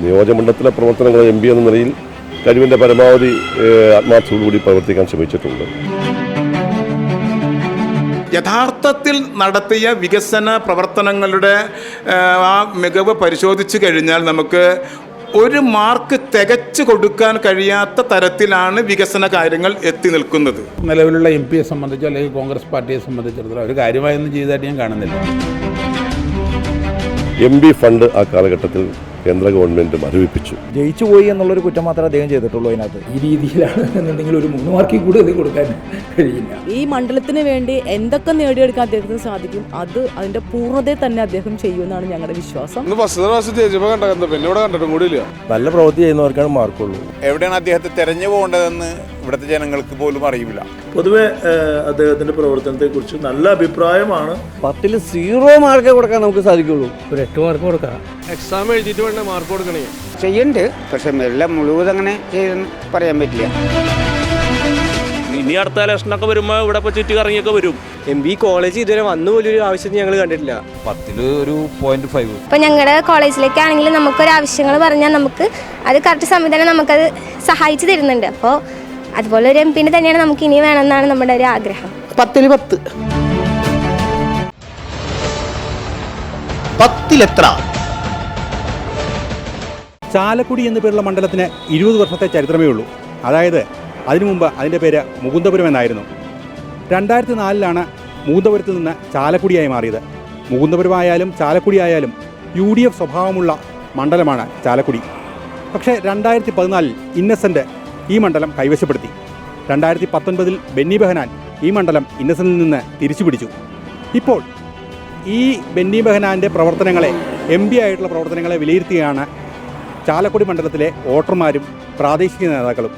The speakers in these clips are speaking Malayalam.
നിയോജകമണ്ഡലത്തിലെ പ്രവർത്തനങ്ങൾ എം പി എന്ന നിലയിൽ കഴിവിന്റെ പരമാവധി ആത്മാർത്ഥത്തോടുകൂടി ആത്മാർത്ഥതയോടുകൂടി പ്രവർത്തിക്കാൻ ശ്രമിച്ചിട്ടുണ്ട്. യഥാർത്ഥത്തിൽ നടത്തിയ വികസന പ്രവർത്തനങ്ങളുടെ ആ, ആ മികവ് പരിശോധിച്ചു കഴിഞ്ഞാൽ നമുക്ക് ഒരു മാർക്ക് തികച്ചു കൊടുക്കാൻ കഴിയാത്ത തരത്തിലാണ് വികസന കാര്യങ്ങൾ എത്തി നിൽക്കുന്നത്. നിലവിലുള്ള എം പിയെ സംബന്ധിച്ചോ അല്ലെങ്കിൽ കോൺഗ്രസ് പാർട്ടിയെ സംബന്ധിച്ചിടത്തോളം ഒരു കാര്യമായൊന്നും ചെയ്തതായിട്ട് ഞാൻ കാണുന്നില്ല. എം ബി ഫണ്ട് ആ കാലഘട്ടത്തിൽ കേന്ദ്ര ഗവൺമെന്റ് മരവിപ്പിച്ചു ജയിച്ചു പോയി എന്നുള്ളൊരു കുറ്റം മാത്രമേ അദ്ദേഹം ചെയ്തിട്ടുള്ളൂ അതിനകത്ത്. ഈ രീതിയിലാണ് എന്നുണ്ടെങ്കിൽ ഒരു മൂന്ന് മാർക്കിൽ കൂടുതൽ കൊടുക്കാൻ കഴിയില്ല. ഈ മണ്ഡലത്തിന് വേണ്ടി എന്തൊക്കെ നേടിയെടുക്കാൻ അദ്ദേഹത്തിന് സാധിക്കും അത് അതിന്റെ പൂർണതയെ തന്നെ അദ്ദേഹം ചെയ്യുമെന്നാണ് ഞങ്ങളുടെ വിശ്വാസം. പിന്നെ ഇവിടെ കണ്ടിട്ടും കൂടിയില്ല. നല്ല പ്രവൃത്തി ചെയ്യുന്നവർക്കാണ് മാർക്കുള്ളൂ. എവിടെയാണ് അദ്ദേഹത്തെ തെരഞ്ഞു പോകേണ്ടതെന്ന് ഇവിടുത്തെ ജനങ്ങൾക്ക് പോലും അറിയില്ല. പൊതുവെ അദ്ദേഹത്തിന്റെ പ്രവർത്തനത്തെ കുറിച്ച് നല്ല അഭിപ്രായമാണ്. പത്തിൽ സീറോ മാർക്ക് കൊടുക്കാൻ നമുക്ക് സാധിക്കുള്ളൂ. ഒരു എട്ട് മാർക്ക് കൊടുക്കാം എക്സാം എഴുതിയിട്ട് വേണ്ട മാർക്ക് കൊടുക്കണേ? ചെയ്യണ്ട് പക്ഷെ എല്ലാം മുഴുവൻ അങ്ങനെ ചെയ്തെന്ന് പറയാൻ പറ്റില്ല. ഇനി അടുത്ത ഇലക്ഷനൊക്കെ വരുമ്പോൾ ഇവിടെ ഇപ്പോൾ ചുറ്റി കറങ്ങിയൊക്കെ വരും. എം ബി കോളേജ് ഇതുവരെ വന്നു പോലും ഒരു ആവശ്യം ഞങ്ങൾ കണ്ടിട്ടില്ല. പത്തിൽ ഒരു പോയിന്റ് ഫൈവ് ഇപ്പം ഞങ്ങളുടെ കോളേജിലേക്കാണെങ്കിൽ നമുക്കൊരു ആവശ്യങ്ങൾ പറഞ്ഞാൽ നമുക്ക് അത് കറക്റ്റ് സംവിധാനം നമുക്കത് സഹായിച്ചു തരുന്നുണ്ട്. അപ്പോൾ അതുപോലെ ഒരു എം പിന്നെ തന്നെയാണ് നമുക്ക് ഇനി വേണമെന്നാണ് നമ്മുടെ ഒരു ആഗ്രഹം. പത്തിൽ പത്ത്. പത്തിലെത്ര? ചാലക്കുടി എന്ന പേരുള്ള മണ്ഡലത്തിന് ഇരുപത് വർഷത്തെ ചരിത്രമേ ഉള്ളൂ. അതായത് അതിനു മുമ്പ് അതിന്റെ പേര് മുകുന്ദപുരം എന്നായിരുന്നു. രണ്ടായിരത്തി നാലിലാണ് മുകുന്ദപുരത്ത് നിന്ന് ചാലക്കുടിയായി മാറിയത്. മുകുന്ദപുരമായാലും ചാലക്കുടി ആയാലും യു ഡി എഫ് സ്വഭാവമുള്ള മണ്ഡലമാണ് ചാലക്കുടി. പക്ഷേ രണ്ടായിരത്തി പതിനാലിൽ ഇന്നസെന്റ് ഈ മണ്ഡലം കൈവശപ്പെടുത്തി. രണ്ടായിരത്തി പത്തൊൻപതിൽ ബെന്നി ബെഹനാൻ ഈ മണ്ഡലം ഇന്നസെന്റിൽ നിന്ന് തിരിച്ചു പിടിച്ചു ഇപ്പോൾ ഈ ബെന്നി ബെഹനാന്റെ പ്രവർത്തനങ്ങളെ എം പി ആയിട്ടുള്ള പ്രവർത്തനങ്ങളെ വിലയിരുത്തിയാണ് ചാലക്കുടി മണ്ഡലത്തിലെ വോട്ടർമാരും പ്രാദേശിക നേതാക്കളും.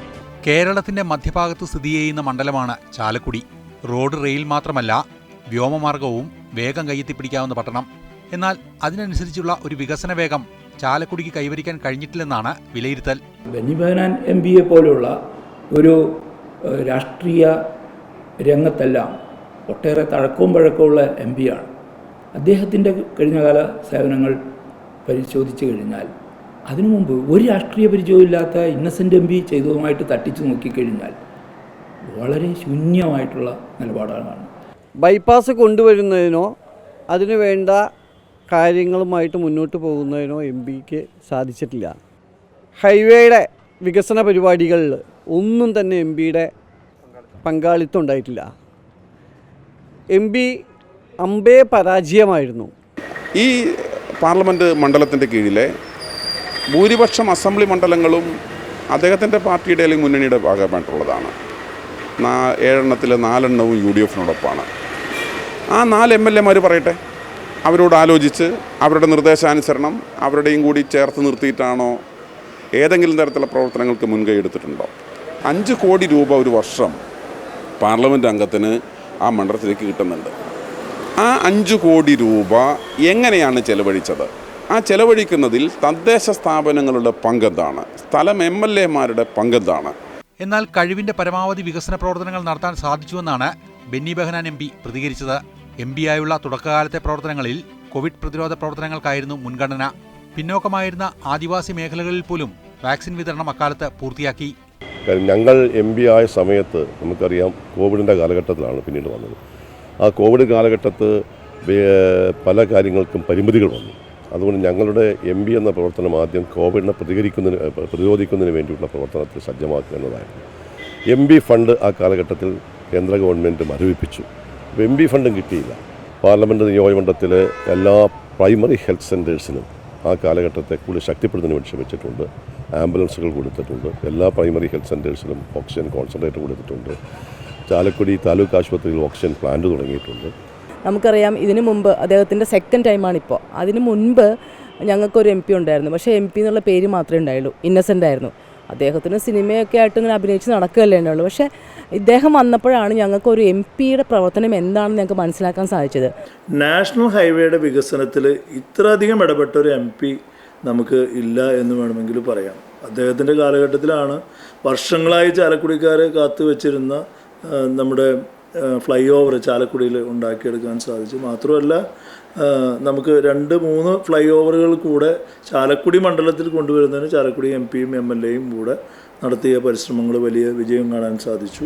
കേരളത്തിന്റെ മധ്യഭാഗത്ത് സ്ഥിതി ചെയ്യുന്ന മണ്ഡലമാണ് ചാലക്കുടി. റോഡ് റെയിൽ മാത്രമല്ല വ്യോമമാർഗവും വേഗം കയ്യെത്തിപ്പിടിക്കാവുന്ന പട്ടണം. എന്നാൽ അതിനനുസരിച്ചുള്ള ഒരു വികസന വേഗം ചാലക്കുടിക്ക് കൈവരിക്കാൻ കഴിഞ്ഞിട്ടില്ലെന്നാണ് വിലയിരുത്തൽ. ബെന്നി ബഹനാൻ എം പിയെ പോലെയുള്ള ഒരു രാഷ്ട്രീയ രംഗത്തെല്ലാം ഒട്ടേറെ തഴക്കവും പഴക്കമുള്ള എം ആണ്. അദ്ദേഹത്തിന്റെ കഴിഞ്ഞകാല സേവനങ്ങൾ പരിശോധിച്ചു കഴിഞ്ഞാൽ അതിനു മുമ്പ് ഒരു രാഷ്ട്രീയ പരിചയമില്ലാത്ത ഇന്നസെന്റ് എം പി ചെയ്തതുമായിട്ട് തട്ടിച്ചു നോക്കിക്കഴിഞ്ഞാൽ വളരെ ശൂന്യമായിട്ടുള്ള നിലപാടാണ്. ബൈപ്പാസ് കൊണ്ടുവരുന്നതിനോ അതിനു വേണ്ട കാര്യങ്ങളുമായിട്ട് മുന്നോട്ട് പോകുന്നതിനോ എം പിക്ക് സാധിച്ചിട്ടില്ല. ഹൈവേയുടെ വികസന പരിപാടികളിൽ ഒന്നും തന്നെ എം പിയുടെ പങ്കാളിത്തം ഉണ്ടായിട്ടില്ല. എം പി അമ്പേ പരാജയമായിരുന്നു. ഈ പാർലമെന്റ് മണ്ഡലത്തിന്റെ കീഴിലെ ഭൂരിപക്ഷം അസംബ്ലി മണ്ഡലങ്ങളും അദ്ദേഹത്തിന്റെ പാർട്ടിയുടെ അല്ലെങ്കിൽ മുന്നണിയുടെ ഭാഗമായിട്ടുള്ളതാണ്. നാ നാലെണ്ണവും യു ഡി എഫിനോടൊപ്പമാണ്. ആ നാല് എം എൽ എമാർ പറയട്ടെ? അവരോട് ആലോചിച്ച് അവരുടെ നിർദ്ദേശാനുസരണം അവരുടെയും കൂടി ചേർത്ത് നിർത്തിയിട്ടാണോ ഏതെങ്കിലും തരത്തിലുള്ള പ്രവർത്തനങ്ങൾക്ക് മുൻകൈ എടുത്തിട്ടുണ്ടോ? അഞ്ച് കോടി രൂപ ഒരു വർഷം പാർലമെന്റ് അംഗത്തിന് ആ മണ്ഡലത്തിലേക്ക് കിട്ടുന്നുണ്ട്. ആ അഞ്ച് കോടി രൂപ എങ്ങനെയാണ് ചെലവഴിച്ചത്? ആ ചെലവഴിക്കുന്നതിൽ തദ്ദേശ സ്ഥാപനങ്ങളുടെ പങ്കെന്താണ്? സ്ഥലം എം എൽ എമാരുടെ പങ്കെന്താണ്? എന്നാൽ കഴിവിന്റെ പരമാവധി വികസന പ്രവർത്തനങ്ങൾ നടത്താൻ സാധിച്ചുവെന്നാണ് ബെന്നി ബെഹനാൻ എം പ്രതികരിച്ചത്. എം പിയായുള്ള തുടക്കകാലത്തെ പ്രവർത്തനങ്ങളിൽ കോവിഡ് പ്രതിരോധ പ്രവർത്തനങ്ങൾക്കായിരുന്നു മുൻഗണന. പിന്നോക്കമായിരുന്ന ആദിവാസി മേഖലകളിൽ പോലും വാക്സിൻ വിതരണം അക്കാലത്ത് പൂർത്തിയാക്കി. ഞങ്ങൾ എം പി ആയ സമയത്ത് നമുക്കറിയാം കോവിഡിന്റെ കാലഘട്ടത്തിലാണ് പിന്നീട് വന്നത്. ആ കോവിഡ് കാലഘട്ടത്ത് പല കാര്യങ്ങൾക്കും പരിമിതികൾ വന്നു. അതുകൊണ്ട് ഞങ്ങളുടെ എം ബി എന്ന പ്രവർത്തനം ആദ്യം കോവിഡിനെ പ്രതികരിക്കുന്നതിന് പ്രതിരോധിക്കുന്നതിന് വേണ്ടിയുള്ള പ്രവർത്തനത്തിൽ സജ്ജമാക്കുക എന്നതായിരുന്നു. എം ബി ഫണ്ട് ആ കാലഘട്ടത്തിൽ കേന്ദ്ര ഗവൺമെന്റ് മരവിപ്പിച്ചു എം ബി ഫണ്ടും കിട്ടിയില്ല. പാർലമെന്റ് നിയോജകമണ്ഡലത്തിലെ എല്ലാ പ്രൈമറി ഹെൽത്ത് സെന്റേഴ്സിനും ആ കാലഘട്ടത്തെ കൂടുതൽ ശക്തിപ്പെടുത്തുന്ന വേണ്ടി ശ്രമിച്ചിട്ടുണ്ട്. ആംബുലൻസുകൾ കൊടുത്തിട്ടുണ്ട്. എല്ലാ പ്രൈമറി ഹെൽത്ത് സെന്റേഴ്സിലും ഓക്സിജൻ കോൺസെൻട്രേറ്റർ കൊടുത്തിട്ടുണ്ട്. ചാലക്കുടി താലൂക്ക് ആശുപത്രിയിൽ ഓക്സിജൻ പ്ലാന്റ് തുടങ്ങിയിട്ടുണ്ട്. നമുക്കറിയാം ഇതിനു മുമ്പ് അദ്ദേഹത്തിന്റെ സെക്കൻഡ് ടൈമാണ് ടൈമാണിപ്പോൾ അതിനു മുൻപ് ഞങ്ങൾക്കൊരു എം പി ഉണ്ടായിരുന്നു. പക്ഷേ എം പി എന്നുള്ള പേര് മാത്രമേ ഉണ്ടായുള്ളൂ. ഇന്നസെന്റ് ആയിരുന്നു. അദ്ദേഹത്തിന് സിനിമയൊക്കെ ആയിട്ട് ഇങ്ങനെ അഭിനയിച്ച് നടക്കുകയല്ലേ ഉള്ളൂ. പക്ഷേ ഇദ്ദേഹം വന്നപ്പോഴാണ് ഞങ്ങൾക്ക് ഒരു എം പിയുടെ പ്രവർത്തനം എന്താണെന്ന് ഞങ്ങൾക്ക് മനസ്സിലാക്കാൻ സാധിച്ചത്. നാഷണൽ ഹൈവേയുടെ വികസനത്തിൽ ഇത്രയധികം ഇടപെട്ട ഒരു എം പി നമുക്ക് ഇല്ല എന്ന് വേണമെങ്കിൽ പറയാം. അദ്ദേഹത്തിന്റെ കാലഘട്ടത്തിലാണ് വർഷങ്ങളായി ചാലക്കുടിക്കാരെ കാത്തു വെച്ചിരുന്ന നമ്മുടെ ഫ്ലൈ ഓവർ ചാലക്കുടിയിൽ ഉണ്ടാക്കിയെടുക്കാൻ സാധിച്ചു മാത്രമല്ല നമുക്ക് രണ്ട് മൂന്ന് ഫ്ലൈ ഓവറുകൾ കൂടെ ചാലക്കുടി മണ്ഡലത്തിൽ കൊണ്ടുവരുന്നതിന് ചാലക്കുടി എം പിയും എം എൽ എയും കൂടെ നടത്തിയ പരിശ്രമങ്ങൾ വലിയ വിജയം കാണാൻ സാധിച്ചു.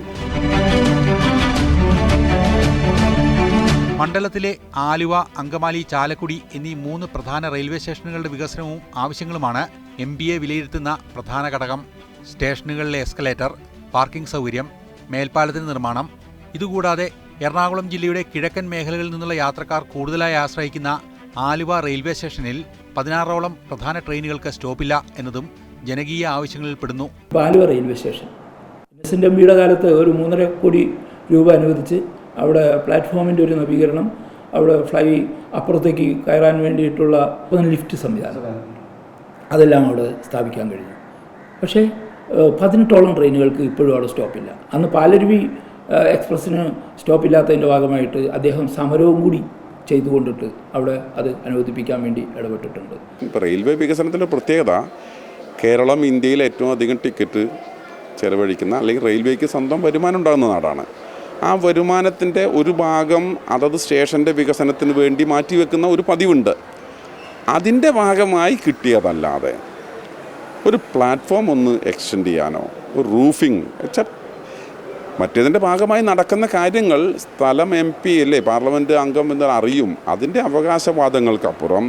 മണ്ഡലത്തിലെ ആലുവ അങ്കമാലി ചാലക്കുടി എന്നീ മൂന്ന് പ്രധാന റെയിൽവേ സ്റ്റേഷനുകളുടെ വികസനവും ആവശ്യങ്ങളുമാണ് എം ബി എ വിലയിരുത്തുന്ന പ്രധാന ഘടകം. സ്റ്റേഷനുകളിലെ എസ്കലേറ്റർ പാർക്കിംഗ് സൗകര്യം മേൽപ്പാലത്തിന് നിർമ്മാണം. ഇതുകൂടാതെ എറണാകുളം ജില്ലയുടെ കിഴക്കൻ മേഖലകളിൽ നിന്നുള്ള യാത്രക്കാർ കൂടുതലായി ആശ്രയിക്കുന്ന ആലുവ റെയിൽവേ സ്റ്റേഷനിൽ പതിനാറോളം പ്രധാന ട്രെയിനുകൾക്ക് സ്റ്റോപ്പില്ല എന്നതും ജനകീയ ആവശ്യങ്ങളിൽ പെടുന്നു. Aluva railway station. S M പിയുടെ കാലത്ത് ഒരു മൂന്നര കോടി രൂപ അനുവദിച്ച് അവിടെ പ്ലാറ്റ്ഫോമിന്റെ ഒരു നവീകരണം അവിടെ ഫ്ലൈ അപ്പുറത്തേക്ക് കയറാൻ വേണ്ടിയിട്ടുള്ള ലിഫ്റ്റ് സംവിധാനം. അതെല്ലാം അവിടെ സ്ഥാപിക്കാൻ കഴിഞ്ഞു. പക്ഷേ പതിനെട്ടോളം ട്രെയിനുകൾക്ക് ഇപ്പോഴും അവിടെ സ്റ്റോപ്പില്ല. അന്ന് പാലരുവി എക്സ്പ്രസ്സിന് സ്റ്റോപ്പില്ലാത്തതിന്റെ ഭാഗമായിട്ട് അദ്ദേഹം സമരവും കൂടി ചെയ്തുകൊണ്ടിട്ട് അവിടെ അത് അനുവദിപ്പിക്കാൻ വേണ്ടി ഇടപെട്ടിട്ടുണ്ട്. ഇപ്പോൾ റെയിൽവേ വികസനത്തിന്റെ പ്രത്യേകത കേരളം ഇന്ത്യയിൽ ഏറ്റവും അധികം ടിക്കറ്റ് ചെലവഴിക്കുന്ന അല്ലെങ്കിൽ റെയിൽവേക്ക് സ്വന്തം വരുമാനം ഉണ്ടാകുന്ന നാടാണ്. ആ വരുമാനത്തിന്റെ ഒരു ഭാഗം അതത് സ്റ്റേഷന്റെ വികസനത്തിന് വേണ്ടി മാറ്റിവെക്കുന്ന ഒരു പതിവുണ്ട്. അതിന്റെ ഭാഗമായി കിട്ടിയതല്ലാതെ ഒരു പ്ലാറ്റ്ഫോം ഒന്ന് എക്സ്റ്റെൻഡ് ചെയ്യാനോ ഒരു റൂഫിംഗ് മറ്റേതിന്റെ ഭാഗമായി നടക്കുന്ന കാര്യങ്ങൾ സ്ഥലം എം പി അല്ലേ? പാർലമെന്റ് അംഗം എന്ന് അറിയും. അതിന്റെ അവകാശവാദങ്ങൾക്കപ്പുറം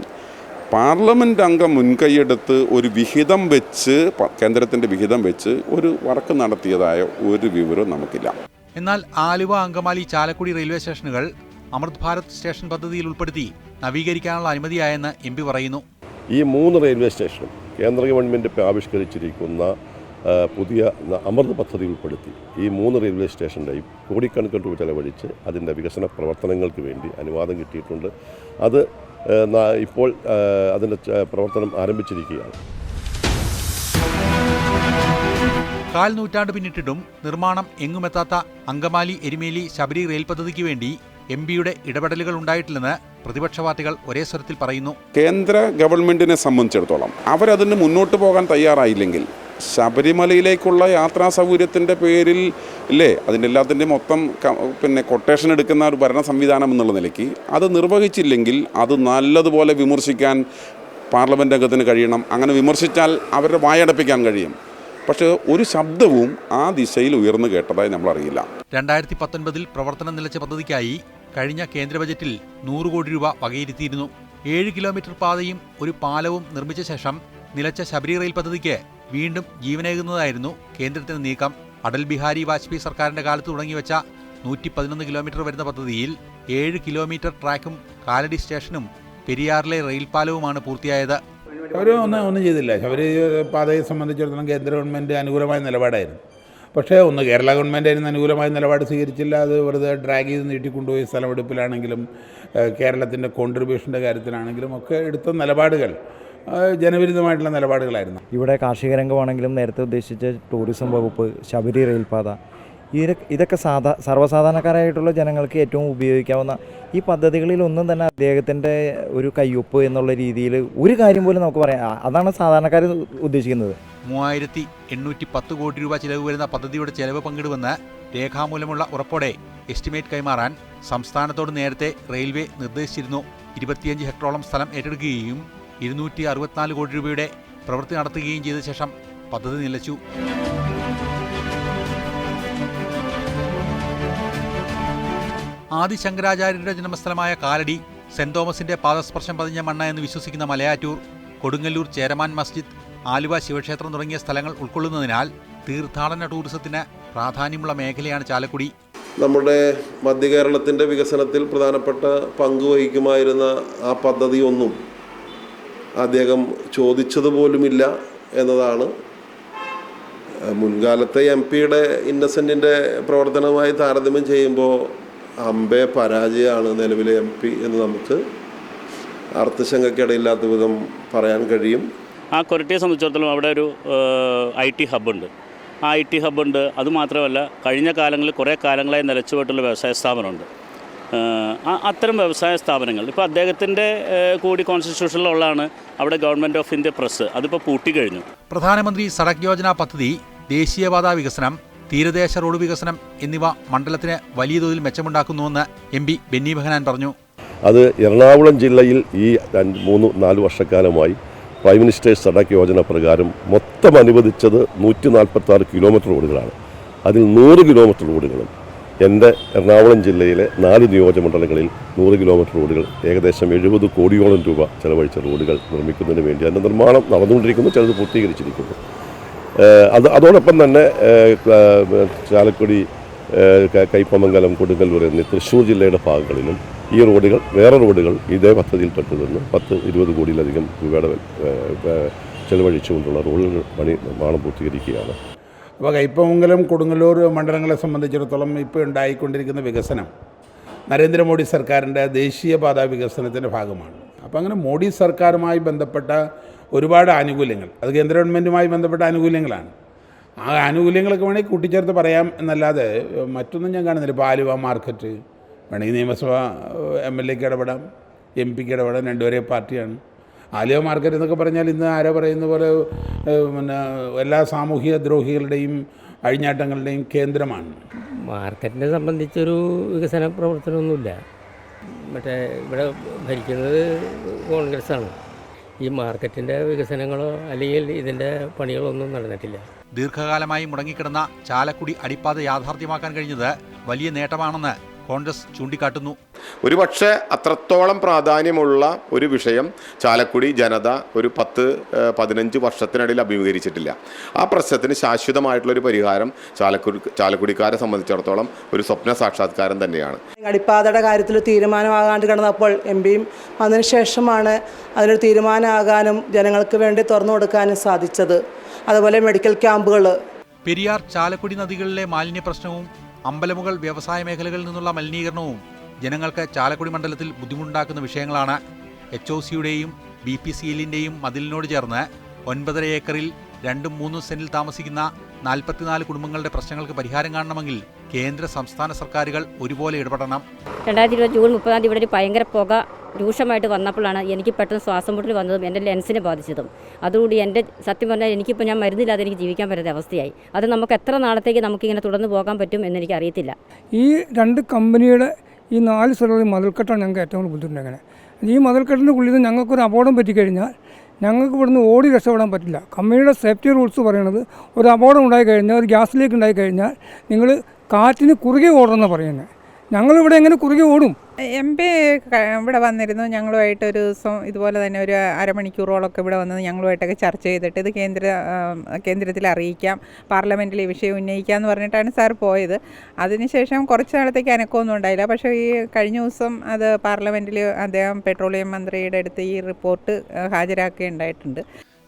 പാർലമെന്റ് അംഗം മുൻകൈയെടുത്ത് ഒരു വിഹിതം വെച്ച് കേന്ദ്രത്തിന്റെ വിഹിതം വെച്ച് ഒരു വർക്ക് നടത്തിയതായ ഒരു വിവരവും നമുക്കില്ല. എന്നാൽ ആലുവ അങ്കമാലി ചാലക്കുടി റെയിൽവേ സ്റ്റേഷനുകൾ അമൃത് ഭാരത് സ്റ്റേഷൻ പദ്ധതിയിൽ ഉൾപ്പെടുത്തി നവീകരിക്കാനുള്ള അനുമതിയായെന്ന് എം പി പറയുന്നു. ഈ മൂന്ന് റെയിൽവേ സ്റ്റേഷനും കേന്ദ്ര ഗവൺമെന്റ് ആവിഷ്കരിച്ചിരിക്കുന്ന പുതിയ അമൃത് പദ്ധതി ഉൾപ്പെടുത്തി. ഈ മൂന്ന് റെയിൽവേ സ്റ്റേഷന്റെയും കോടിക്കണക്കിന് രൂപ ചെലവഴിച്ച് അതിന്റെ വികസന പ്രവർത്തനങ്ങൾക്ക് വേണ്ടി അനുവാദം കിട്ടിയിട്ടുണ്ട്. അത് ഇപ്പോൾ അതിന്റെ പ്രവർത്തനം ആരംഭിച്ചിരിക്കുകയാണ്. കാൽ നൂറ്റാണ്ട് പിന്നിട്ടിട്ടും നിർമ്മാണം എങ്ങുമെത്താത്ത അങ്കമാലി എരുമേലി ശബരി റെയിൽ പദ്ധതിക്ക് വേണ്ടി എം പിയുടെ ഇടപെടലുകൾ ഉണ്ടായിട്ടില്ലെന്ന് പ്രതിപക്ഷ പാർട്ടികൾ ഒരേ സ്വരത്തിൽ പറയുന്നു. കേന്ദ്ര ഗവൺമെന്റിനെ സംബന്ധിച്ചിടത്തോളം അവരതിന് മുന്നോട്ട് പോകാൻ തയ്യാറായില്ലെങ്കിൽ ശബരിമലയിലേക്കുള്ള യാത്രാ സൗകര്യത്തിന്റെ പേരിൽ ഇല്ലേ അതിന്റെ എല്ലാത്തിന്റെ മൊത്തം പിന്നെ കൊട്ടേഷൻ എടുക്കുന്ന ഒരു ഭരണ സംവിധാനം എന്നുള്ള നിലയ്ക്ക് അത് നിർവഹിച്ചില്ലെങ്കിൽ അത് നല്ലതുപോലെ വിമർശിക്കാൻ പാർലമെന്റ് അംഗത്തിന് കഴിയണം. അങ്ങനെ വിമർശിച്ചാൽ അവരുടെ വായടപ്പിക്കാൻ കഴിയും. പക്ഷേ ഒരു ശബ്ദവും ആ ദിശയിൽ ഉയർന്നു കേട്ടതായി നമ്മൾ അറിയില്ല. രണ്ടായിരത്തി പത്തൊൻപതിൽ പ്രവർത്തനം നിലച്ച പദ്ധതിക്കായി കഴിഞ്ഞ കേന്ദ്ര ബജറ്റിൽ നൂറ് കോടി രൂപ വകയിരുത്തിയിരുന്നു. ഏഴ് കിലോമീറ്റർ പാതയും ഒരു പാലവും നിർമ്മിച്ച ശേഷം നിലച്ച ശബരി റെയിൽ പദ്ധതിക്ക് വീണ്ടും ജീവനേകുന്നതായിരുന്നു കേന്ദ്രത്തിന്റെ നീക്കം. അടൽ ബിഹാരി വാജ്പേയി സർക്കാരിന്റെ കാലത്ത് തുടങ്ങിവെച്ച നൂറ്റി പതിനൊന്ന് കിലോമീറ്റർ വരുന്ന പദ്ധതിയിൽ ഏഴ് കിലോമീറ്റർ ട്രാക്കും കാലടി സ്റ്റേഷനും പെരിയാറിലെ റെയിൽ പാലവുമാണ് പൂർത്തിയായത്. അവർ ഒന്നും ഒന്നും ചെയ്തില്ല. ശബരി പാതയെ സംബന്ധിച്ചിടത്തോളം കേന്ദ്ര ഗവൺമെന്റ് അനുകൂലമായ നിലപാടായിരുന്നു. പക്ഷേ ഒന്ന് കേരള ഗവൺമെന്റ് അതിന് അനുകൂലമായ നിലപാട് സ്വീകരിച്ചില്ല. അത് വെറുതെ ഡ്രാഗ് ചെയ്ത് നീട്ടിക്കൊണ്ടുപോയി സ്ഥലമെടുപ്പിലാണെങ്കിലും കേരളത്തിന്റെ കോൺട്രിബ്യൂഷന്റെ കാര്യത്തിലാണെങ്കിലും ഒക്കെ എടുത്ത നിലപാടുകൾ ജനവിരുദ്ധമായിട്ടുള്ള നിലപാടുകളായിരുന്നു. ഇവിടെ കാർഷിക രംഗമാണെങ്കിലും നേരത്തെ ഉദ്ദേശിച്ച ടൂറിസം വകുപ്പ് ശബരി റെയിൽപാത ഇതൊക്കെ സാധാ സർവസാധാരണക്കാരായിട്ടുള്ള ജനങ്ങൾക്ക് ഏറ്റവും ഉപയോഗിക്കാവുന്ന ഈ പദ്ധതികളിൽ ഒന്നും തന്നെ അദ്ദേഹത്തിന്റെ ഒരു കയ്യൊപ്പ് എന്നുള്ള രീതിയിൽ ഒരു കാര്യം പോലും നമുക്ക് പറയാം. അതാണ് സാധാരണക്കാർ ഉദ്ദേശിക്കുന്നത്. മൂവായിരത്തി എണ്ണൂറ്റി പത്ത് കോടി രൂപ ചിലവ് വരുന്ന പദ്ധതിയുടെ ചെലവ് പങ്കിടുമെന്ന് രേഖാമൂലമുള്ള ഉറപ്പോടെ എസ്റ്റിമേറ്റ് കൈമാറാൻ സംസ്ഥാനത്തോട് നേരത്തെ റെയിൽവേ നിർദ്ദേശിച്ചിരുന്നു. ഇരുപത്തിയഞ്ച് ഹെക്ടറോളം സ്ഥലം ഏറ്റെടുക്കുകയും ഇരുന്നൂറ്റി അറുപത്തിനാല് കോടി രൂപയുടെ പ്രവൃത്തി നടത്തുകയും ചെയ്ത ശേഷം പദ്ധതി നിലച്ചു. ആദി ശങ്കരാചാര്യരുടെ ജന്മസ്ഥലമായ കാലടി സെന്റ് തോമസിന്റെ പാദസ്പർശം പതിഞ്ഞ മണ്ണ എന്ന് വിശ്വസിക്കുന്ന മലയാറ്റൂർ കൊടുങ്ങല്ലൂർ ചേരമാൻ മസ്ജിദ് ആലുവ ശിവക്ഷേത്രം തുടങ്ങിയ സ്ഥലങ്ങൾ ഉൾക്കൊള്ളുന്നതിനാൽ തീർത്ഥാടന ടൂറിസത്തിന് പ്രാധാന്യമുള്ള മേഖലയാണ് ചാലക്കുടി. നമ്മുടെ മധ്യകേരളത്തിന്റെ വികസനത്തിൽ പ്രധാനപ്പെട്ട പങ്ക് വഹിക്കുമായിരുന്ന ആ പദ്ധതിയൊന്നും അദ്ദേഹം ചോദിച്ചതുപോലുമില്ല എന്നതാണ് മുൻകാലത്തെ എം പിയുടെ ഇന്നസെന്റിന്റെ പ്രവർത്തനവുമായി താരതമ്യം ചെയ്യുമ്പോൾ അമ്പെ പരാജയമാണ് നിലവിലെ എം പി എന്ന് നമുക്ക് അർത്ഥശങ്കയ്ക്കിടയില്ലാത്ത വിധം പറയാൻ കഴിയും. ആ കൊരട്ടിയെ സംബന്ധിച്ചിടത്തോളം അവിടെ ഒരു ഐ ടി ഹബ്ബുണ്ട് ആ ഐ ടി ഹബ്ബുണ്ട് അതുമാത്രമല്ല കഴിഞ്ഞ കാലങ്ങളിൽ കുറേ കാലങ്ങളായി നിലച്ചുപോയിട്ടുള്ള വ്യവസായ സ്ഥാപനമുണ്ട്. അത്തരം വ്യവസായ സ്ഥാപനങ്ങൾ. ഇപ്പോൾ അദ്ദേഹത്തിന്റെ കൂടി കോൺസ്റ്റിറ്റ്യൂഷനിലുള്ളതാണ് അവിടെ ഗവൺമെന്റ് ഓഫ് ഇന്ത്യ പ്രസ് അതിപ്പോൾ പൂട്ടിക്കഴിഞ്ഞു പ്രധാനമന്ത്രി സടക് യോജന പദ്ധതി ദേശീയപാത വികസനം തീരദേശ റോഡ് വികസനം എന്നിവ മണ്ഡലത്തിന് വലിയ തോതിൽ മെച്ചമുണ്ടാക്കുന്നുവെന്ന് എം പി ബെന്നി ബെഹനാൻ പറഞ്ഞു. അത് എറണാകുളം ജില്ലയിൽ ഈ രണ്ട് മൂന്ന് നാല് വർഷക്കാലമായി പ്രൈം മിനിസ്റ്റേഴ്സ് സഡക് യോജന പ്രകാരം മൊത്തം അനുവദിച്ചത് നൂറ്റി നാൽപ്പത്തി ആറ് കിലോമീറ്റർ റോഡുകളാണ് അതിൽ നൂറ് കിലോമീറ്റർ റോഡുകളും എന്റെ എറണാകുളം ജില്ലയിലെ നാല് നിയോജകമണ്ഡലങ്ങളിൽ നൂറ് കിലോമീറ്റർ റോഡുകൾ ഏകദേശം എഴുപത് കോടിയോളം രൂപ ചെലവഴിച്ച റോഡുകൾ നിർമ്മിക്കുന്നതിന് വേണ്ടി അതിന്റെ നിർമ്മാണം നടന്നുകൊണ്ടിരിക്കുന്നു ചിലത് പൂർത്തീകരിച്ചിരിക്കുന്നു. അത് അതോടൊപ്പം തന്നെ ചാലക്കുടി കൈപ്പമംഗലം കൊടുങ്കല്ലൂർ എന്നീ തൃശ്ശൂർ ജില്ലയുടെ ഭാഗങ്ങളിലും ഈ റോഡുകൾ വേറെ റോഡുകൾ ഇതേ പദ്ധതിയിൽ പെട്ടതെന്ന് പത്ത് ഇരുപത് കോടിയിലധികം രൂപയുടെ ചെലവഴിച്ചുകൊണ്ടുള്ള റോഡുകൾ പണി നിർമ്മാണം പൂർത്തീകരിക്കുകയാണ്. അപ്പോൾ കയ്പമംഗലം കൊടുങ്ങല്ലൂർ മണ്ഡലങ്ങളെ സംബന്ധിച്ചിടത്തോളം ഇപ്പോൾ ഉണ്ടായിക്കൊണ്ടിരിക്കുന്ന വികസനം നരേന്ദ്രമോദി സർക്കാരിന്റെ ദേശീയപാത വികസനത്തിന്റെ ഭാഗമാണ്. അപ്പോൾ അങ്ങനെ മോഡി സർക്കാരുമായി ബന്ധപ്പെട്ട ഒരുപാട് ആനുകൂല്യങ്ങൾ അത് കേന്ദ്ര ഗവൺമെന്റുമായി ബന്ധപ്പെട്ട ആനുകൂല്യങ്ങളാണ്. ആ ആനുകൂല്യങ്ങളൊക്കെ വേണമെങ്കിൽ കൂട്ടിച്ചേർത്ത് പറയാം എന്നല്ലാതെ മറ്റൊന്നും ഞാൻ കാണുന്നില്ല. ഇപ്പോൾ ആലുവ മാർക്കറ്റ് വേണമെങ്കിൽ നിയമസഭ എം എൽ എക്ക് ഇടപെടാം എം പിക്ക് ഇടപെടാം രണ്ടുപേരെ പാർട്ടിയാണ്. ആലുവ മാർക്കറ്റ് എന്നൊക്കെ പറഞ്ഞാൽ ഇന്ന് ആരോ പറയുന്ന പോലെ പിന്നെ എല്ലാ സാമൂഹിക ദ്രോഹികളുടെയും അഴിഞ്ഞാട്ടങ്ങളുടെയും കേന്ദ്രമാണ്. മാർക്കറ്റിനെ സംബന്ധിച്ചൊരു വികസന പ്രവർത്തനമൊന്നുമില്ല. മറ്റേ ഇവിടെ ഭരിക്കുന്നത് കോൺഗ്രസ്സാണ്. ഈ മാർക്കറ്റിന്റെ വികസനങ്ങളോ അല്ലെങ്കിൽ ഇതിന്റെ പണികളൊന്നും നടന്നിട്ടില്ല. ദീർഘകാലമായി മുടങ്ങിക്കിടന്ന ചാലക്കുടി അടിപ്പാത യാഥാർത്ഥ്യമാക്കാൻ കഴിഞ്ഞത് വലിയ നേട്ടമാണെന്ന് കോൺഗ്രസ് ചൂണ്ടിക്കാട്ടുന്നു. ഒരുപക്ഷെ അത്രത്തോളം പ്രാധാന്യമുള്ള ഒരു വിഷയം ചാലക്കുടി ജനത ഒരു പത്ത് പതിനഞ്ച് വർഷത്തിനിടയിൽ അഭിമുഖീകരിച്ചിട്ടില്ല. ആ പ്രശ്നത്തിന് ശാശ്വതമായിട്ടുള്ളൊരു പരിഹാരം ചാലക്കുടി ചാലക്കുടിക്കാരെ സംബന്ധിച്ചിടത്തോളം ഒരു സ്വപ്ന സാക്ഷാത്കാരം തന്നെയാണ്. അടിപ്പാതയുടെ കാര്യത്തിൽ തീരുമാനമാകാണ്ട് കിടന്നപ്പോൾ എം പിയും അതിനുശേഷമാണ് അതിനൊരു തീരുമാനമാകാനും ജനങ്ങൾക്ക് വേണ്ടി തുറന്നു കൊടുക്കാനും സാധിച്ചത്. അതുപോലെ മെഡിക്കൽ ക്യാമ്പുകൾ പെരിയാർ ചാലക്കുടി നദികളിലെ മാലിന്യ പ്രശ്നവും അമ്പലമുകൾ വ്യവസായ മേഖലകളിൽ നിന്നുള്ള മലിനീകരണവും ജനങ്ങൾക്ക് ചാലക്കുടി മണ്ഡലത്തിൽ ബുദ്ധിമുട്ടുണ്ടാക്കുന്ന വിഷയങ്ങളാണ് എച്ച് ഒ സിയുടെയും ബി പി സി എല്ലിന്റെയും മതിലിനോട് ചേർന്ന് ഒൻപതര ഏക്കറിൽ രണ്ടും മൂന്നും സെന്റിൽ താമസിക്കുന്ന നാൽപ്പത്തിനാല് കുടുംബങ്ങളുടെ പ്രശ്നങ്ങൾക്ക് പരിഹാരം കാണണമെങ്കിൽ കേന്ദ്ര സംസ്ഥാന സർക്കാരുകൾ ഒരുപോലെ ഇടപെടണം. രണ്ടായിരത്തി ഇരുപത് ജൂൺ മുപ്പതാം തീയതി ഇവിടെ ഒരു ഭയങ്കര പുക രൂക്ഷമായിട്ട് വന്നപ്പോഴാണ് എനിക്ക് പെട്ടെന്ന് ശ്വാസം മുട്ടൽ വന്നതും എന്റെ ലെൻസിനെ ബാധിച്ചതും. അതുകൂടി എന്റെ സത്യം പറഞ്ഞാൽ എനിക്കിപ്പോൾ ഞാൻ മരുന്നില്ലാതെ എനിക്ക് ജീവിക്കാൻ പറ്റാത്ത അവസ്ഥയായി. അത് നമുക്ക് എത്ര നാളത്തേക്ക് നമുക്കിങ്ങനെ തുടർന്ന് പോകാൻ പറ്റും എന്നെനിക്ക് അറിയത്തില്ല. ഈ രണ്ട് കമ്പനിയുടെ ഈ നാല് സ്ഥലങ്ങളിൽ മതിൽക്കെട്ടാണ് ഞങ്ങൾക്ക് ഏറ്റവും കൂടുതൽ ബുദ്ധിമുട്ടുണ്ടെങ്കിൽ ഈ മതിൽക്കെട്ടിന്റെ ഉള്ളിൽ നിന്ന് ഞങ്ങൾക്കൊരു അപകടം പറ്റിക്കഴിഞ്ഞാൽ ഞങ്ങൾക്ക് ഇവിടുന്ന് ഓടി രക്ഷപ്പെടാൻ പറ്റില്ല. കമ്പനിയുടെ സേഫ്റ്റി റൂൾസ് പറയുന്നത് ഒരു അപകടം ഉണ്ടായി കഴിഞ്ഞാൽ ഒരു ഗ്യാസ് ലീക്ക് ഉണ്ടായി കഴിഞ്ഞാൽ നിങ്ങൾ കാറ്റിന് കുറുകെ ഓടണമെന്നാണ് പറയുന്നത്. ഞങ്ങളിവിടെ എങ്ങനെ കുറുകെ ഓടും? എം പി ഇവിടെ വന്നിരുന്നു. ഞങ്ങളുമായിട്ട് ഒരു ദിവസം ഇതുപോലെ തന്നെ ഒരു അരമണിക്കൂറോളൊക്കെ ഇവിടെ വന്നത് ഞങ്ങളുമായിട്ടൊക്കെ ചർച്ച ചെയ്തിട്ട് ഇത് കേന്ദ്ര കേന്ദ്രത്തിൽ അറിയിക്കാം. പാർലമെന്റിൽ ഈ വിഷയം ഉന്നയിക്കാം എന്ന് പറഞ്ഞിട്ടാണ് സാർ പോയത്. അതിനുശേഷം കുറച്ച് നാളത്തേക്ക് അനക്കമൊന്നും ഉണ്ടായില്ല. പക്ഷേ ഈ കഴിഞ്ഞ ദിവസം അത് പാർലമെന്റിൽ അദ്ദേഹം പെട്രോളിയം മന്ത്രിയുടെ അടുത്ത് ഈ റിപ്പോർട്ട് ഹാജരാക്കുകയുണ്ടായിട്ടുണ്ട്.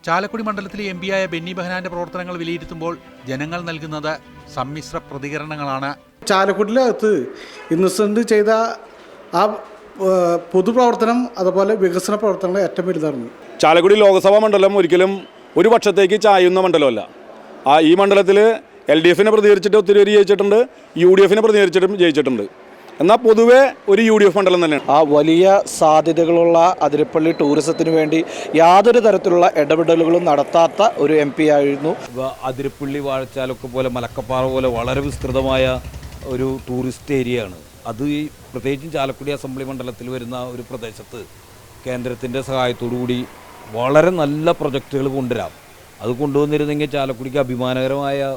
ചാലക്കുടി മണ്ഡലത്തിലെ എം പിയായ ബെന്നി ബഹനാന്റെ പ്രവർത്തനങ്ങൾ വിലയിരുത്തുമ്പോൾ ജനങ്ങൾ നൽകുന്നത് സമ്മിശ്ര പ്രതികരണങ്ങളാണ്. ചാലക്കുടിനകത്ത് ഇന്നസെന്റ് ചെയ്ത ആ പൊതുപ്രവർത്തനം അതുപോലെ വികസന പ്രവർത്തനങ്ങൾ ഏറ്റവും വലുതാണ് ചാലക്കുടി ലോക്സഭാ മണ്ഡലം ഒരിക്കലും ഒരു പക്ഷത്തേക്ക് ചായുന്ന മണ്ഡലമല്ല. ആ ഈ മണ്ഡലത്തിൽ എൽ ഡി എഫിനെ പ്രതികരിച്ചിട്ട് ഒത്തിരി പേര് ജയിച്ചിട്ടുണ്ട് യു ഡി എഫിനെ പ്രതികരിച്ചിട്ടും ജയിച്ചിട്ടുണ്ട്. എന്നാൽ പൊതുവേ ഒരു യു ഡി എഫ് മണ്ഡലം തന്നെയാണ്. ആ വലിയ സാധ്യതകളുള്ള അതിരപ്പള്ളി ടൂറിസത്തിന് വേണ്ടി യാതൊരു തരത്തിലുള്ള ഇടപെടലുകളും നടത്താത്ത ഒരു എം പി ആയിരുന്നു. അതിരപ്പള്ളി വാഴച്ചാലൊക്കെ പോലെ മലക്കപ്പാറ പോലെ വളരെ വിസ്തൃതമായ ഒരു ടൂറിസ്റ്റ് ഏരിയയാണ്. അത് ഈ പ്രത്യേകിച്ചും ചാലക്കുടി അസംബ്ലി മണ്ഡലത്തിൽ വരുന്ന ഒരു പ്രദേശത്ത് കേന്ദ്രത്തിന്റെ സഹായത്തോടു കൂടി വളരെ നല്ല പ്രൊജക്റ്റുകൾ കൊണ്ടുവരാം. അത് കൊണ്ടുവന്നിരുന്നെങ്കിൽ ചാലക്കുടിക്ക് അഭിമാനകരമായ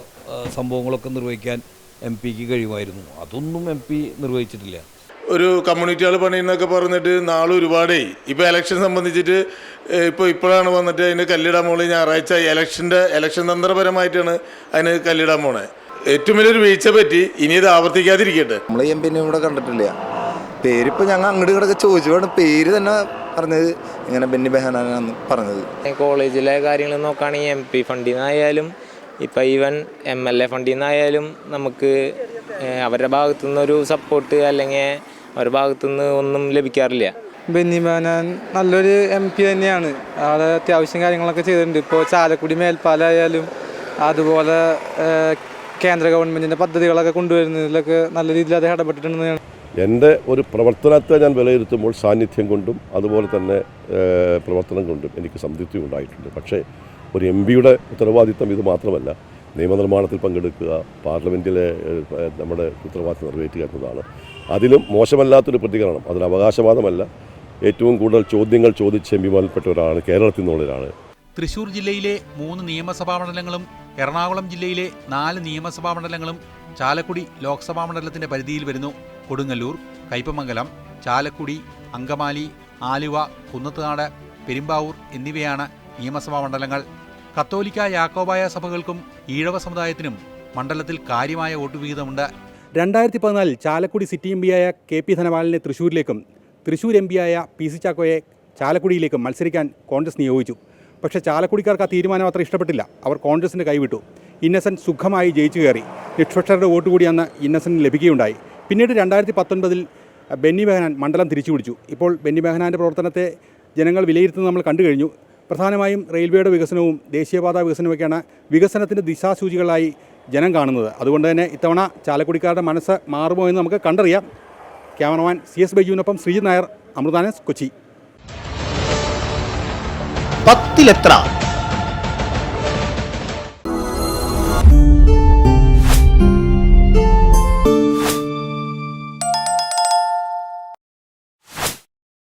സംഭവങ്ങളൊക്കെ നിർവഹിക്കാൻ എം പിക്ക് കഴിയുമായിരുന്നു. അതൊന്നും എം പി നിർവഹിച്ചിട്ടില്ല. ഒരു കമ്മ്യൂണിറ്റികൾ പണിയെന്നൊക്കെ പറഞ്ഞിട്ട് നാളെ ഒരുപാടേ. ഇപ്പോൾ ഇലക്ഷൻ സംബന്ധിച്ചിട്ട് ഇപ്പോൾ ഇപ്പോഴാണ് വന്നിട്ട് അതിന് കല്ലിടാൻ പോണത് ഞായറാഴ്ച. ഇലക്ഷന്റെ ഇലക്ഷൻ തന്ത്രപരമായിട്ടാണ് അതിന് കല്ലിടാൻ പോണേ. ഏറ്റവും വലിയൊരു വീഴ്ച പറ്റി ഇനി ഇത് ആവർത്തിക്കാതിരിക്കട്ടെ. നമ്മൾ എം പിന്നെ ഇവിടെ കണ്ടിട്ടില്ല. പേരിപ്പോൾ ഞങ്ങൾ അങ്ങോട്ട് ഇങ്ങോട്ടൊക്കെ വേണം പേര് തന്നെ പറഞ്ഞത്. ഇങ്ങനെ ബെന്നി ബെഹനാനാണെന്ന് പറഞ്ഞത്. കോളേജിലെ കാര്യങ്ങൾ നോക്കുകയാണെങ്കിൽ എം പി ഫണ്ടിൽ നിന്നായാലും ഇപ്പം ഈവൻ എം എൽ എ ഫണ്ടിൽ നിന്നായാലും നമുക്ക് അവരുടെ ഭാഗത്തു നിന്നൊരു സപ്പോർട്ട് അല്ലെങ്കിൽ അവരുടെ ഭാഗത്തു നിന്ന് ഒന്നും ലഭിക്കാറില്ല. ബെന്നിമാനാൻ നല്ലൊരു എം പി തന്നെയാണ്. ആളെ അത്യാവശ്യം കാര്യങ്ങളൊക്കെ ചെയ്തിട്ടുണ്ട്. ഇപ്പോൾ ചാലക്കുടി മേൽപ്പാലായാലും അതുപോലെ കേന്ദ്ര ഗവൺമെന്റിന്റെ പദ്ധതികളൊക്കെ കൊണ്ടുവരുന്നതിലൊക്കെ നല്ല രീതിയിൽ അദ്ദേഹം ഇടപെട്ടിട്ടുണ്ടെന്ന് എന്റെ ഒരു പ്രവർത്തനത്തെ ഞാൻ വിലയിരുത്തുമ്പോൾ സാന്നിധ്യം കൊണ്ടും അതുപോലെ തന്നെ പ്രവർത്തനം കൊണ്ടും എനിക്ക് സംതൃപ്തി ഉണ്ടായിട്ടുണ്ട്. പക്ഷേ ഒരു എം പിയുടെ ഉത്തരവാദിത്തം ഇത് മാത്രമല്ല. നിയമനിർമ്മാണത്തിൽ പങ്കെടുക്കുക പാർലമെന്റിലെ നമ്മുടെ ഉത്തരവാദിത്വം നിറവേറ്റുക എന്നതാണ്. അതിലും മോശമല്ലാത്തൊരു പ്രതികരണം അതിന് അവകാശവാദമല്ല. ഏറ്റവും കൂടുതൽ ചോദ്യങ്ങൾ ചോദിച്ച് എം പിമാരിൽപ്പെട്ട ഒരാളാണ് കേരളത്തിൽ നിന്നുള്ളവരാണ് തൃശൂർ ജില്ലയിലെ മൂന്ന് നിയമസഭാ മണ്ഡലങ്ങളും എറണാകുളം ജില്ലയിലെ നാല് നിയമസഭാ മണ്ഡലങ്ങളും ചാലക്കുടി ലോക്സഭാ മണ്ഡലത്തിന്റെ പരിധിയിൽ വരുന്നു. കൊടുങ്ങല്ലൂർ കയ്പമംഗലം ചാലക്കുടി അങ്കമാലി ആലുവ കുന്നത്തുനാട് പെരുമ്പാവൂർ എന്നിവയാണ് നിയമസഭാ മണ്ഡലങ്ങൾ കത്തോലിക്ക യാക്കോബായ സഭകൾക്കും ഈഴവ സമുദായത്തിനും മണ്ഡലത്തിൽ കാര്യമായ വോട്ട് വിഹിതമുണ്ട്. രണ്ടായിരത്തി പതിനാലിൽ ചാലക്കുടി സിറ്റി എം പിയായ കെ പി ധനപാലിനെ തൃശ്ശൂരിലേക്കും തൃശ്ശൂർ എം പിയായ പി സി ചാക്കോയെ ചാലക്കുടിയിലേക്കും മത്സരിക്കാൻ കോൺഗ്രസ് നിയോഗിച്ചു. പക്ഷേ ചാലക്കുടിക്കാർക്ക് ആ തീരുമാനം അത്ര ഇഷ്ടപ്പെട്ടില്ല. അവർ കോൺഗ്രസിന് കൈവിട്ടു. ഇന്നസെന്റ് സുഖമായി ജയിച്ചു കയറി. നിഷ്പക്ഷരുടെ വോട്ട് കൂടി അന്ന് ഇന്നസെന്റ് ലഭിക്കുകയുണ്ടായി. പിന്നീട് രണ്ടായിരത്തി പത്തൊൻപതിൽ ബെന്നി ബെഹനാൻ മണ്ഡലം തിരിച്ചു പിടിച്ചു ഇപ്പോൾ ബെന്നി ബെഹനാന്റെ പ്രവർത്തനത്തെ ജനങ്ങൾ വിലയിരുത്തുന്നത് നമ്മൾ കണ്ടു കഴിഞ്ഞു. പ്രധാനമായും റെയിൽവേയുടെ വികസനവും ദേശീയപാത വികസനവുമൊക്കെയാണ് വികസനത്തിന്റെ ദിശാസൂചികളായി ജനം കാണുന്നത്. അതുകൊണ്ട് തന്നെ ഇത്തവണ ചാലക്കുടിക്കാരുടെ മനസ്സ് മാറുമോ എന്ന് നമുക്ക് കണ്ടറിയാം. ക്യാമറമാൻ സി എസ് ബൈജുവിനൊപ്പം ശ്രീജിത് നായർ അമൃതാനസ് കൊച്ചി. പത്തിലെത്ര